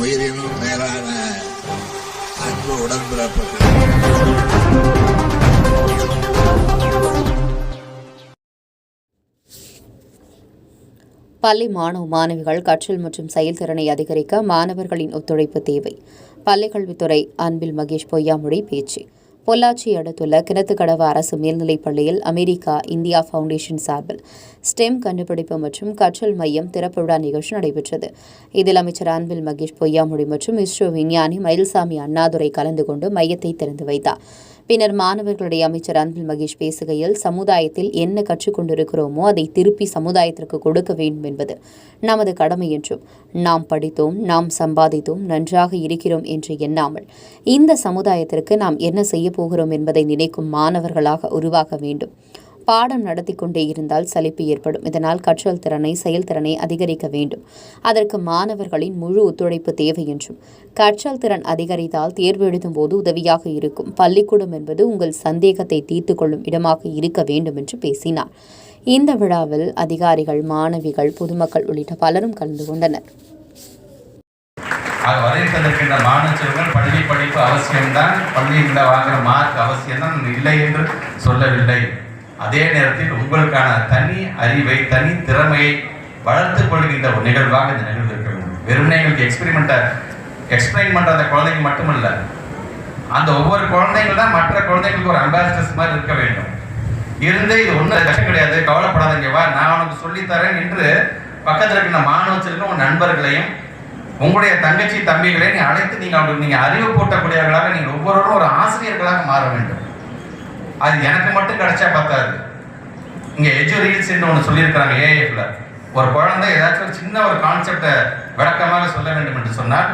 உயிரினும் மேலான அன்பு உடன்பிறப்புகள். பள்ளி மாணவ மாணவிகள் கற்றல் மற்றும் செயல்திறனை அதிகரிக்க மாணவர்களின் ஒத்துழைப்பு தேவை. பள்ளிக்கல்வித்துறை அன்பில் மகேஷ் பொய்யாமொழி பேச்சு. பொள்ளாச்சி அடுத்துள்ள கிணத்துக்கடவு அரசு மேல்நிலைப் பள்ளியில் அமெரிக்கா இந்தியா ஃபவுண்டேஷன் சார்பில் ஸ்டெம் கண்டுபிடிப்பு மற்றும் கற்றல் மையம் திறப்பு விழா நிகழ்ச்சி நடைபெற்றது. இதில் அமைச்சர் அன்பில் மகேஷ் பொய்யாமொழி மற்றும் இஸ்ரோ விஞ்ஞானி மயில்சாமி அண்ணாதுரை கலந்து கொண்டு மையத்தை திறந்து வைத்தார். பின்னர் மாணவர்களுடைய அமைச்சர் அன்பில் மகேஷ் பேசுகையில் சமுதாயத்தில் என்ன கற்றுக்கொண்டிருக்கிறோமோ அதை திருப்பி சமுதாயத்திற்கு கொடுக்க வேண்டும் என்பது நமது கடமை என்றும் நாம் படித்தோம் நாம் சம்பாதித்தோம் நன்றாக இருக்கிறோம் என்று எண்ணாமல் இந்த சமுதாயத்திற்கு நாம் என்ன செய்ய போகிறோம் என்பதை நினைக்கும் மாணவர்களாக உருவாக வேண்டும். பாடம் நடத்தி கொண்டே இருந்தால் சலிப்பு ஏற்படும். இதனால் கற்றல் திறனை செயல்திறனை அதிகரிக்க வேண்டும். அதற்கு மாணவர்களின் முழு ஒத்துழைப்பு தேவை என்றும். கற்றல் திறன் அதிகரித்தால் தேர்வு எழுதும் போது உதவியாக இருக்கும். பள்ளிக்கூடம் என்பது உங்கள் சந்தேகத்தை தீர்த்து கொள்ளும் இடமாக இருக்க வேண்டும் என்று பேசினார். இந்த விழாவில் அதிகாரிகள் மாணவிகள் பொதுமக்கள் உள்ளிட்ட பலரும் கலந்து கொண்டனர். ஆக மாணவர்கள் பள்ளி படிப்பு அவசியம்தான். பள்ளியில் வாங்குற மார்க் அவசியம்தான். இல்லை என்று சொல்லவில்லை. அதே நேரத்தில் உங்களுக்கான தனி அறிவை தனி திறமையை வளர்த்துக் கொள்கின்ற ஒரு நிகழ்வாக இந்த நிகழ்வு இருக்க வேண்டும். வெறுமனே எங்களுக்கு எக்ஸ்பெரிமெண்ட்டை எக்ஸ்பிளைன் பண்ணுற அந்த குழந்தைங்க மட்டுமல்ல அந்த ஒவ்வொரு குழந்தைங்களும் தான் மற்ற குழந்தைங்களுக்கு ஒரு அம்பாசிடர்ஸ் மாதிரி இருக்க வேண்டும். இருந்து இது ஒன்றும் கஷ்டம் கிடையாது கவலைப்படாதீங்க வா நான் உனக்கு சொல்லித்தரேன் என்று பக்கத்தில் இருக்கிற மாணவ உன் நண்பர்களையும் உங்களுடைய தங்கச்சி தம்பிகளையும் நீ அழைத்து நீங்கள் அவங்களுக்கு நீங்கள் அறிவு போட்டக்கூடியவர்களாக நீங்கள் ஒவ்வொருவரும் ஒரு ஆசிரியர்களாக மாற வேண்டும். அது எனக்கு மட்டும் கிடைச்சா பத்தாது. இங்கே எஜு ரீல்ஸ் என்று ஒன்று சொல்லியிருக்கிறாங்க ஏஎஃப்ல ஒரு குழந்தை ஏதாச்சும் ஒரு சின்ன ஒரு கான்செப்டை விளக்கமாக சொல்ல வேண்டும் என்று சொன்னால்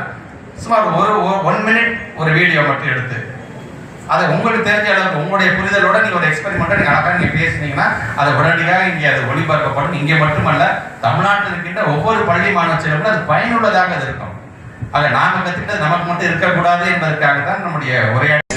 சுமார் ஒரு ஒன் மினிட் ஒரு வீடியோ மட்டும் எடுத்து அதை உங்களுக்கு தெரிஞ்ச அளவுக்கு உங்களுடைய புரிதலோட நீங்கள் ஒரு எக்ஸ்பெரிமெண்ட்டை நீங்கள் அழகாக நீங்கள் பேசுனீங்கன்னா அதை உடனடியாக இங்கே அது ஒளிபரப்பப்படும். இங்கே மட்டுமல்ல தமிழ்நாட்டில் இருக்கின்ற ஒவ்வொரு பள்ளி மாணவ செல்வங்களும் அது பயனுள்ளதாக அது இருக்கும். அதை நாம கற்றுக்கிட்டது நமக்கு மட்டும் இருக்கக்கூடாது என்பதற்காக தான் நம்முடைய உரையாடல்